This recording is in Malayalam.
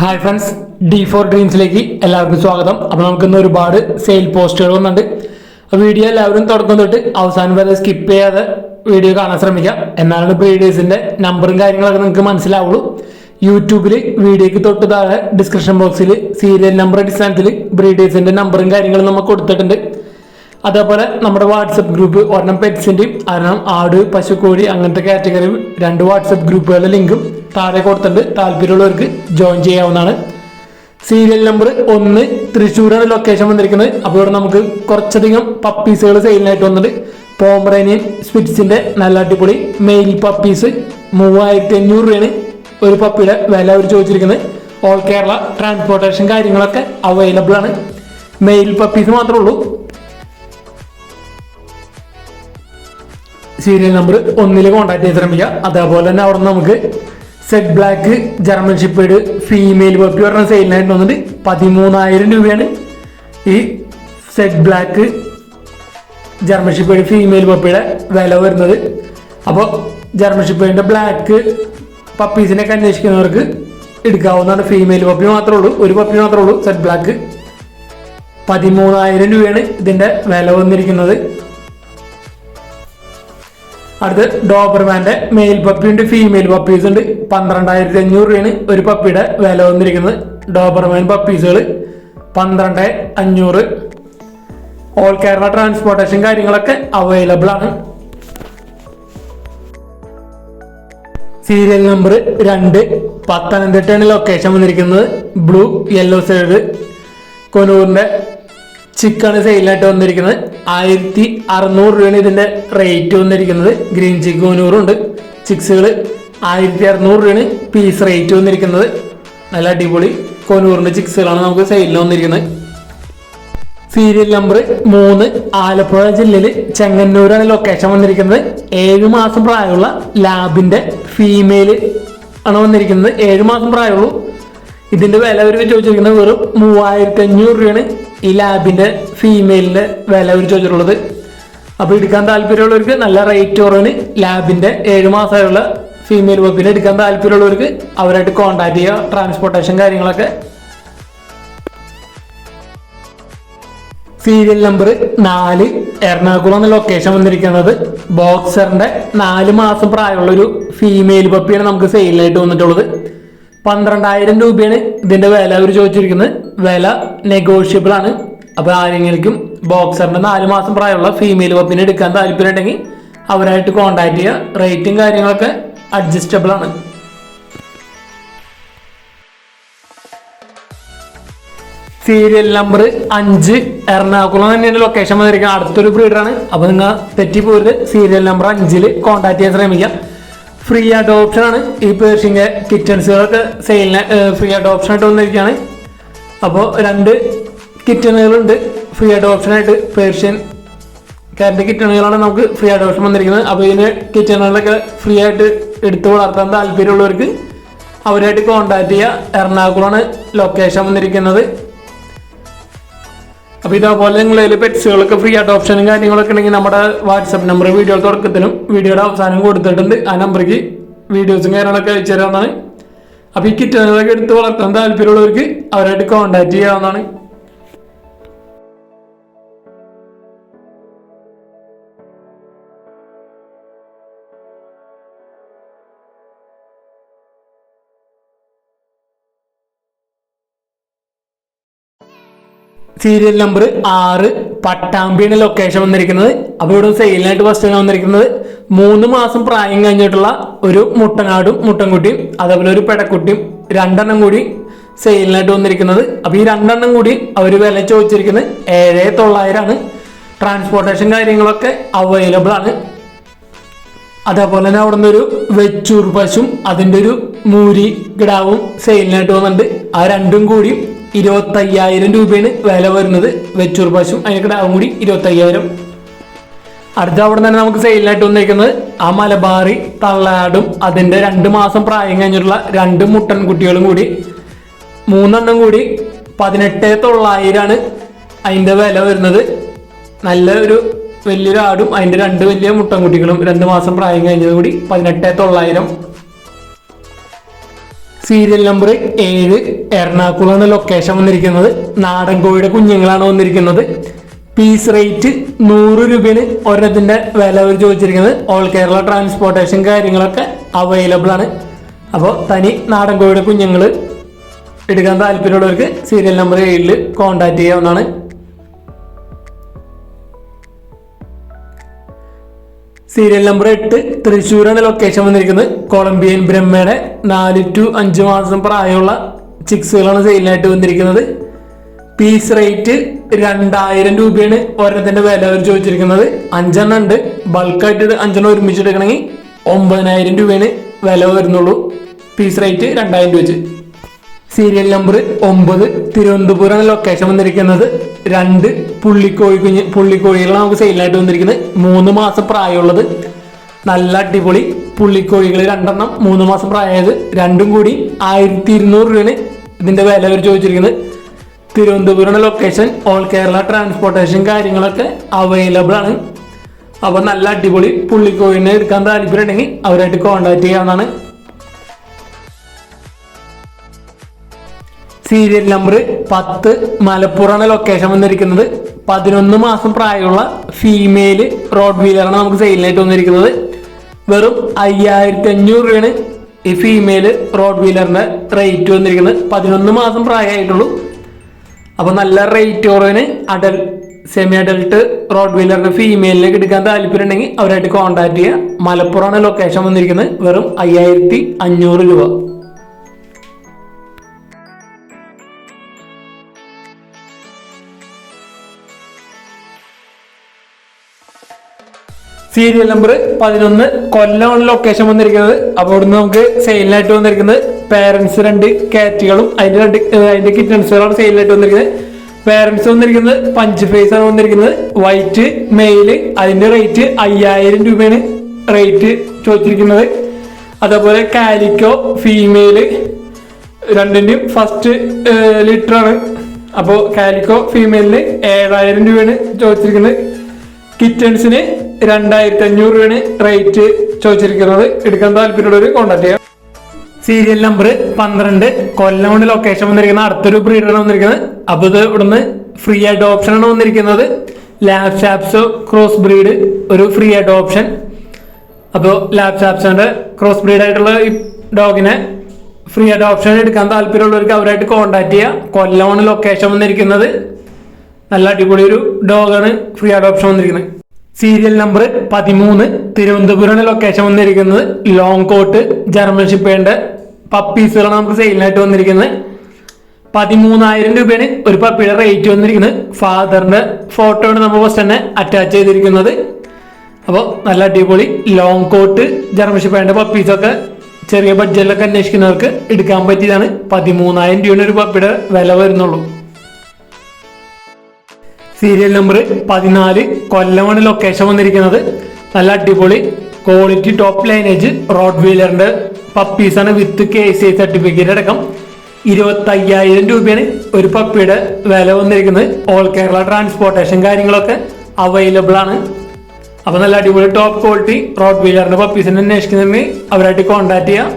ഹായ് ഫ്രണ്ട്സ് ഡി ഫോർ ഡ്രീംസിലേക്ക് എല്ലാവർക്കും സ്വാഗതം. അപ്പോൾ നമുക്കിന്ന് ഒരുപാട് സെയിൽ പോസ്റ്റുകൾ വന്നിട്ടുണ്ട്. വീഡിയോ എല്ലാവരും തുടക്കം തൊട്ട് അവസാനം വരെ സ്കിപ്പ് ചെയ്യാതെ വീഡിയോ കാണാൻ ശ്രമിക്കുക എന്നാലാണ് ബ്രീഡേഴ്സിന്റെ നമ്പറും കാര്യങ്ങളൊക്കെ നിങ്ങൾക്ക് മനസ്സിലാവുള്ളൂ. യൂട്യൂബിൽ വീഡിയോക്ക് തൊട്ട് താഴെ ഡിസ്ക്രിപ്ഷൻ ബോക്സിൽ സീരിയൽ നമ്പർ അടിസ്ഥാനത്തിൽ ബ്രീഡേഴ്സിന്റെ നമ്പറും കാര്യങ്ങളും നമ്മൾ കൊടുത്തിട്ടുണ്ട്. അതേപോലെ നമ്മുടെ വാട്സപ്പ് ഗ്രൂപ്പ് ഒരെണ്ണം പെറ്റ്സിന്റെയും ഒരെണ്ണം ആട് പശുക്കോഴി അങ്ങനത്തെ കാറ്റഗറി രണ്ട് വാട്സപ്പ് ഗ്രൂപ്പുകളുടെ ലിങ്കും താഴെ കൊടുത്തിട്ടുണ്ട്. താല്പര്യമുള്ളവർക്ക് ജോയിൻ ചെയ്യാവുന്നതാണ്. സീരിയൽ നമ്പർ ഒന്ന് തൃശ്ശൂരാണ് ലൊക്കേഷൻ വന്നിരിക്കുന്നത്. അപ്പോൾ ഇവിടെ നമുക്ക് കുറച്ചധികം പപ്പീസുകൾ സെയിലിനായിട്ട് വന്നിട്ട് പോംബ്രേനിയൻ സ്പിറ്റ്സിന്റെ നല്ല അടിപൊളി മെയിൽ പപ്പീസ് മൂവായിരത്തി അഞ്ഞൂറ് രൂപയാണ് ഒരു പപ്പിയുടെ വില അവർ ചോദിച്ചിരിക്കുന്നത്. ഓൾ കേരള ട്രാൻസ്പോർട്ടേഷൻ കാര്യങ്ങളൊക്കെ അവൈലബിൾ ആണ്. മെയിൽ പപ്പീസ് മാത്രമേ ഉള്ളൂ. സീരിയൽ നമ്പർ ഒന്നിൽ കോൺടാക്ട് ചെയ്ത് ശ്രമിക്കുക. അതേപോലെ തന്നെ അവിടെ നമുക്ക് set black German shepherd female puppy പറഞ്ഞ സെയിലിനായിട്ട് വന്നിട്ട് പതിമൂന്നായിരം രൂപയാണ്. ഈ set black German shepherd female പപ്പിയുടെ വില വരുന്നത്. അപ്പോൾ ജർമ്മൻ ഷിപ്പേഡിന്റെ ബ്ലാക്ക് പപ്പീസിനൊക്കെ അന്വേഷിക്കുന്നവർക്ക് എടുക്കാവുന്നതാണ് ഫീമെയിൽ പപ്പി മാത്രമേ ഉള്ളൂ. ഒരു പപ്പി മാത്രമേ ഉള്ളൂ സെറ്റ് ബ്ലാക്ക് പതിമൂന്നായിരം രൂപയാണ് ഇതിന്റെ വില വന്നിരിക്കുന്നത്. അടുത്ത് ഡോബർമാന്റെ മെയിൽ പപ്പി ഉണ്ട് ഫീമെയിൽ പപ്പീസ് ഉണ്ട്. പന്ത്രണ്ടായിരത്തി അഞ്ഞൂറ് രൂപയാണ് ഒരു പപ്പിയുടെ വില വന്നിരിക്കുന്നത്. ഡോബർമാൻ പപ്പീസുകൾ പന്ത്രണ്ട് അഞ്ഞൂറ് ഓൾ കേരള ട്രാൻസ്പോർട്ടേഷൻ കാര്യങ്ങളൊക്കെ അവൈലബിൾ ആണ്. സീരിയൽ നമ്പർ രണ്ട് പത്തനംതിട്ടയാണ് ലൊക്കേഷൻ വന്നിരിക്കുന്നത്. ബ്ലൂ യെല്ലോ സൈഡ് കൊനൂറിന്റെ ചിക്കാണ് സെയിലായിട്ട് വന്നിരിക്കുന്നത്. ആയിരത്തി അറുന്നൂറ് രൂപയാണ് ഇതിന്റെ റേറ്റ് വന്നിരിക്കുന്നത്. ഗ്രീൻ ചിക്ക് മുന്നൂറുണ്ട് ചിക്സുകൾ ആയിരത്തി അറുന്നൂറ് രൂപയാണ് പീസ് റേറ്റ് വന്നിരിക്കുന്നത്. നല്ല അടിപൊളി കൊനൂറിന്റെ ചിക്സുകളാണ് നമുക്ക് സെയിലിൽ വന്നിരിക്കുന്നത്. സീരിയൽ നമ്പർ മൂന്ന്. ആലപ്പുഴ ജില്ലയിൽ ചെങ്ങന്നൂരാണ് ലൊക്കേഷൻ വന്നിരിക്കുന്നത്. ഏഴ് മാസം പ്രായമുള്ള ലാബിന്റെ ഫീമെയിൽ ആണ് വന്നിരിക്കുന്നത്. ഏഴ് മാസം പ്രായമുള്ളൂ. ഇതിന്റെ വില അവർ ചോദിച്ചിരിക്കുന്നത് വെറും മൂവായിരത്തി അഞ്ഞൂറ് രൂപയാണ്. ഈ ലാബിന്റെ ഫീമെയിലിന്റെ വില അവർ ചോദിച്ചിട്ടുള്ളത് അപ്പോൾ എടുക്കാൻ താല്പര്യമുള്ളവർക്ക് നല്ല റേറ്റ് കുറവിന് ലാബിന്റെ ഏഴ് മാസമായുള്ള ഫീമെയിൽ വകുപ്പിന് എടുക്കാൻ താല്പര്യമുള്ളവർക്ക് അവരായിട്ട് കോൺടാക്ട് ചെയ്യുക ട്രാൻസ്പോർട്ടേഷൻ കാര്യങ്ങളൊക്കെ. സീരിയൽ നമ്പർ നാല് എറണാകുളം എന്ന ലൊക്കേഷൻ വന്നിരിക്കുന്നത്. ബോക്സറിന്റെ നാല് മാസം പ്രായമുള്ള ഒരു ഫീമെയിൽ പപ്പിയാണ് നമുക്ക് സെയിലായിട്ട് വന്നിട്ടുള്ളത്. പന്ത്രണ്ടായിരം രൂപയാണ് ഇതിന്റെ വില അവർ ചോദിച്ചിരിക്കുന്നത്. വില നെഗോഷ്യബിൾ ആണ്. അപ്പോൾ ആരെങ്കിലും ബോക്സറിന്റെ നാല് മാസം പ്രായമുള്ള ഫീമെയിൽ പപ്പിനെ എടുക്കാൻ താല്പര്യമുണ്ടെങ്കിൽ അവരായിട്ട് കോൺടാക്ട് ചെയ്യുക. റേറ്റും കാര്യങ്ങളൊക്കെ അഡ്ജസ്റ്റബിൾ ആണ്. സീരിയൽ നമ്പർ അഞ്ച് എറണാകുളം തന്നെയാണ് ലൊക്കേഷൻ വന്നിരിക്കുന്നത്. അടുത്തൊരു ബ്രീഡറാണ് അപ്പോൾ നിങ്ങൾ തെറ്റിപ്പോയിട്ട് സീരിയൽ നമ്പർ അഞ്ചിൽ കോൺടാക്ട് ചെയ്യാൻ ശ്രമിക്കാം ഫ്രീ അഡോപ്ഷൻ ആണ്. ഈ പേർഷിന്റെ കിറ്റൻസുകളൊക്കെ സെയിലിന് ഫ്രീ അഡോപ്ഷൻ ആയിട്ട് വന്നിരിക്കുകയാണ്. അപ്പോൾ രണ്ട് കിറ്റണുകളുണ്ട്. ഫ്രീ അഡോപ്ഷൻ ആയിട്ട് പേർഷ്യൻ കാരന്റെ കിറ്റണുകളാണ് നമുക്ക് ഫ്രീ അഡോപ്ഷൻ വന്നിരിക്കുന്നത്. അപ്പോൾ ഇതിന്റെ കിറ്റണുകളൊക്കെ ഫ്രീ ആയിട്ട് എടുത്ത് വളർത്താൻ താല്പര്യമുള്ളവർക്ക് അവരായിട്ട് കോൺടാക്ട് ചെയ്യുക. എറണാകുളമാണ് ലൊക്കേഷൻ വന്നിരിക്കുന്നത്. അപ്പോൾ ഇതേപോലെ നിങ്ങൾ പെറ്റ്സുകളൊക്കെ ഫ്രീ ആയിട്ട് ഓപ്ഷനും കാര്യങ്ങളൊക്കെ ഉണ്ടെങ്കിൽ നമ്മുടെ വാട്സപ്പ് നമ്പർ വീഡിയോ തുടക്കത്തിലും വീഡിയോയുടെ അവസാനം കൊടുത്തിട്ടുണ്ട്. ആ നമ്പർക്ക് വീഡിയോസും കാര്യങ്ങളൊക്കെ അയച്ചു തരാവുന്നതാണ്. അപ്പോൾ ഈ കിറ്റുകളൊക്കെ എടുത്ത് വളർത്താൻ താല്പര്യമുള്ളവർക്ക് അവരായിട്ട് കോൺടാക്ട് ചെയ്യാവുന്നതാണ്. സീരിയൽ നമ്പർ ആറ് പട്ടാമ്പിയാണ് ലൊക്കേഷൻ വന്നിരിക്കുന്നത്. അപ്പോൾ ഇവിടെ സെയിലിനായിട്ട് ഫസ്റ്റ് വന്നിരിക്കുന്നത്. മൂന്ന് മാസം പ്രായം കഴിഞ്ഞിട്ടുള്ള ഒരു മുട്ടനാടും മുട്ടൻകുട്ടിയും അതേപോലെ ഒരു പെടക്കുട്ടിയും രണ്ടെണ്ണം കൂടി സെയിലിനായിട്ട് വന്നിരിക്കുന്നത്. അപ്പോൾ ഈ രണ്ടെണ്ണം കൂടി അവർ വില ചോദിച്ചിരിക്കുന്നത് ഏഴ് തൊള്ളായിരമാണ് ട്രാൻസ്പോർട്ടേഷൻ കാര്യങ്ങളൊക്കെ അവൈലബിൾ ആണ്. അതേപോലെ തന്നെ അവിടെ ഒരു വെച്ചൂർ പശും അതിന്റെ ഒരു മൂരി കിടാവും സെയിലിനായിട്ട് വന്നിട്ടുണ്ട്. ആ രണ്ടും കൂടി ഇരുപത്തയ്യായിരം രൂപയാണ് വില വരുന്നത്. വെച്ചൂർ പശു അതിനൊക്കെ കിടാവും കൂടി ഇരുപത്തയ്യായിരം. അടുത്ത അവിടെ തന്നെ നമുക്ക് സെയിലായിട്ട് വന്നിരിക്കുന്നത് ആ മലബാറി തള്ളാടും അതിന്റെ രണ്ട് മാസം പ്രായം കഴിഞ്ഞിട്ടുള്ള രണ്ട് മുട്ടൻ കുട്ടികളും കൂടി. മൂന്നെണ്ണം കൂടി പതിനെട്ട് തൊള്ളായിരമാണ് അതിന്റെ വില വരുന്നത്. നല്ലൊരു വലിയൊരു ആടും അതിന്റെ രണ്ട് വലിയ മുട്ടൻ കുട്ടികളും രണ്ട് മാസം പ്രായം കഴിഞ്ഞതും കൂടി പതിനെട്ട് തൊള്ളായിരം. സീരിയൽ നമ്പർ ഏഴ് എറണാകുളമാണ് ലൊക്കേഷൻ വന്നിരിക്കുന്നത്. നാടൻ കോഴിയുടെ കുഞ്ഞുങ്ങളാണ് വന്നിരിക്കുന്നത്. പീസ് റേറ്റ് നൂറ് രൂപയാണ് ഒരെണ്ണത്തിന്റെ വില അവർ ചോദിച്ചിരിക്കുന്നത്. ഓൾ കേരള ട്രാൻസ്പോർട്ടേഷൻ കാര്യങ്ങളൊക്കെ അവൈലബിൾ ആണ്. അപ്പോൾ തനി നാടൻ കോഴിയുടെ കുഞ്ഞുങ്ങൾ എടുക്കാൻ താല്പര്യമുള്ളവർക്ക് സീരിയൽ നമ്പർ ഏഴിൽ കോൺടാക്ട് ചെയ്യാവുന്നതാണ്. സീരിയൽ നമ്പർ എട്ട് തൃശ്ശൂരാണ് ലൊക്കേഷൻ വന്നിരിക്കുന്നത്. കൊളംബിയൻ ബ്രഹ്മയുടെ നാല് ടു അഞ്ച് മാസം പ്രായമുള്ള ചിക്സുകളാണ് സെയിലിനായിട്ട് വന്നിരിക്കുന്നത്. പീസ് റേറ്റ് രണ്ടായിരം രൂപയാണ് ഒരെണ്ണത്തിന്റെ വില അവർ ചോദിച്ചിരിക്കുന്നത്. അഞ്ചെണ്ണം ഉണ്ട്. ബൾക്കായിട്ട് അഞ്ചെണ്ണം ഒരുമിച്ച് എടുക്കണമെങ്കിൽ ഒമ്പതിനായിരം രൂപയാണ് വില വരുന്നുള്ളൂ. പീസ് റേറ്റ് രണ്ടായിരം രൂപ വെച്ച്. സീരിയൽ നമ്പർ ഒമ്പത് തിരുവനന്തപുരം ലൊക്കേഷൻ വന്നിരിക്കുന്നത്. രണ്ട് പുള്ളിക്കോഴി കുഞ്ഞ് പുള്ളിക്കോഴികളാണ് നമുക്ക് സെയിലായിട്ട് വന്നിരിക്കുന്നത്. മൂന്ന് മാസം പ്രായമുള്ളത്. നല്ല അടിപൊളി പുള്ളിക്കോഴികൾ രണ്ടെണ്ണം മൂന്ന് മാസം പ്രായമായത്. രണ്ടും കൂടി ആയിരത്തി ഇരുന്നൂറ് രൂപയാണ് ഇതിന്റെ വില അവർ ചോദിച്ചിരിക്കുന്നത്. Thiruvananthapuram location all Kerala transportation കാര്യങ്ങളൊക്കെ അവൈലബിൾ ആണ്. അപ്പോൾ നല്ല അടിപൊളി പുള്ളിക്കോഴിനെ എടുക്കാൻ താല്പര്യം ഉണ്ടെങ്കിൽ അവരായിട്ട് കോൺടാക്ട് ചെയ്യാവുന്നതാണ്. സീരിയൽ നമ്പർ പത്ത് മലപ്പുറമാണ് ലൊക്കേഷൻ വന്നിരിക്കുന്നത്. പതിനൊന്ന് മാസം പ്രായമുള്ള ഫീമെയിൽ റോഡ് വീലറാണ് നമുക്ക് സെയിലിനായിട്ട് വന്നിരിക്കുന്നത്. വെറും അയ്യായിരത്തി അഞ്ഞൂറ് രൂപയാണ് ഈ ഫീമെയിൽ റോഡ് വീലറിന്റെ റേറ്റ് വന്നിരിക്കുന്നത്. പതിനൊന്ന് മാസം പ്രായമായിട്ടുള്ളൂ. അപ്പൊ നല്ല റേറ്റ് കുറവിന് അഡൽ സെമി അഡൽട്ട് റോഡ് വീലറിന്റെ ഫീമെയിലേക്ക് എടുക്കാൻ താല്പര്യം ഉണ്ടെങ്കിൽ അവരായിട്ട് കോൺടാക്ട് ചെയ്യുക. മലപ്പുറമാണ് ലൊക്കേഷൻ വന്നിരിക്കുന്നത്. വെറും അയ്യായിരത്തി അഞ്ഞൂറ് രൂപ. സീരിയൽ നമ്പർ പതിനൊന്ന്. കൊല്ലമാണ് ലൊക്കേഷൻ വന്നിരിക്കുന്നത്. അപ്പോൾ ഇവിടുന്ന് നമുക്ക് സെയിലിനായിട്ട് വന്നിരിക്കുന്നത്. പേരൻസ് രണ്ട് കാറ്റുകളും അതിന്റെ രണ്ട് അതിന്റെ കിറ്റൻസുകളാണ് സെയിലിനായിട്ട് വന്നിരിക്കുന്നത്. പേരൻസ് വന്നിരിക്കുന്നത് പഞ്ച് ഫേസ് ആണ് വന്നിരിക്കുന്നത്. വൈറ്റ് മെയിൽ അതിന്റെ റേറ്റ് അയ്യായിരം രൂപയാണ് റേറ്റ് ചോദിച്ചിരിക്കുന്നത്. അതേപോലെ കാലിക്കോ ഫീമെയിൽ രണ്ടിന്റെയും ഫസ്റ്റ് ലിറ്റർ ആണ്. അപ്പോൾ കാലിക്കോ ഫീമെയിലിന് ഏഴായിരം രൂപയാണ് ചോദിച്ചിരിക്കുന്നത്. കിറ്റൻസിന് രണ്ടായിരത്തി അഞ്ഞൂറ് രൂപയാണ് റേറ്റ് ചോദിച്ചിരിക്കുന്നത്. എടുക്കാൻ താല്പര്യമുള്ളവർ കോൺടാക്ട് ചെയ്യാം. സീരിയൽ നമ്പർ പന്ത്രണ്ട്. കൊല്ലം കൊണ്ട് ലൊക്കേഷൻ വന്നിരിക്കുന്ന അടുത്തൊരു ബ്രീഡാണ് വന്നിരിക്കുന്നത്. അപ്പോൾ ഇത് ഇവിടുന്ന് ഫ്രീ അഡോപ്ഷൻ ആണ് വന്നിരിക്കുന്നത്. ലാബ് ഷാപ്സോ ക്രോസ് ബ്രീഡ് ഒരു ഫ്രീ ആയിട്ട് ഓപ്ഷൻ അപ്പോൾ ലാബ് ഷാപ്സോന്റെ ക്രോസ് ബ്രീഡ് ആയിട്ടുള്ള ഈ ഡോഗിനെ ഫ്രീ ആയിട്ട് ഓപ്ഷൻ എടുക്കാൻ താല്പര്യമുള്ളവർക്ക് അവരായിട്ട് കോൺടാക്ട് ചെയ്യാം. കൊല്ലമാണ് ലൊക്കേഷൻ വന്നിരിക്കുന്നത്. നല്ല അടിപൊളി ഒരു ഡോഗാണ് ഫ്രീ ആയിട്ട് ഓപ്ഷൻ വന്നിരിക്കുന്നത്. സീരിയൽ നമ്പർ പതിമൂന്ന്. തിരുവനന്തപുരം ലൊക്കേഷൻ വന്നിരിക്കുന്നത്. ലോങ് കോട്ട് ജർമ്മൻ ഷിപ്പേന്റെ പപ്പീസുകളാണ് നമുക്ക് സെയിലിനായിട്ട് വന്നിരിക്കുന്നത്. പതിമൂന്നായിരം രൂപയാണ് ഒരു പപ്പിയുടെ റേറ്റ് വന്നിരിക്കുന്നത്. ഫാദറിന്റെ ഫോട്ടോ ആണ് നമ്മൾ ഫസ്റ്റ് തന്നെ അറ്റാച്ച് ചെയ്തിരിക്കുന്നത്. അപ്പോൾ നല്ല അടിപൊളി ലോങ് കോട്ട് ജർമ്മൻ ഷിപ്പേന്റെ പപ്പീസൊക്കെ ചെറിയ ബഡ്ജറ്റിലൊക്കെ അന്വേഷിക്കുന്നവർക്ക് എടുക്കാൻ പറ്റിയതാണ്. പതിമൂന്നായിരം രൂപയുടെ ഒരു പപ്പിയുടെ വില വരുന്നുള്ളൂ. സീരിയൽ നമ്പർ പതിനാല് കൊല്ലമാണ് ലൊക്കേഷൻ വന്നിരിക്കുന്നത്. നല്ല അടിപൊളി ക്വാളിറ്റി ടോപ്പ് ലൈനേജ് റോഡ് വീലറിന്റെ പപ്പീസാണ് with K C I certificate അടക്കം. ഇരുപത്തി അയ്യായിരം രൂപയാണ് ഒരു പപ്പിയുടെ വില വന്നിരിക്കുന്നത്. ഓൾ കേരള ട്രാൻസ്പോർട്ടേഷൻ കാര്യങ്ങളൊക്കെ അവൈലബിൾ ആണ്. അപ്പൊ നല്ല അടിപൊളി ടോപ്പ് ക്വാളിറ്റി റോഡ് വീലറിന്റെ പപ്പീസിനെ അന്വേഷിക്കുന്നതിന് അവരായിട്ട് കോൺടാക്ട് ചെയ്യാം.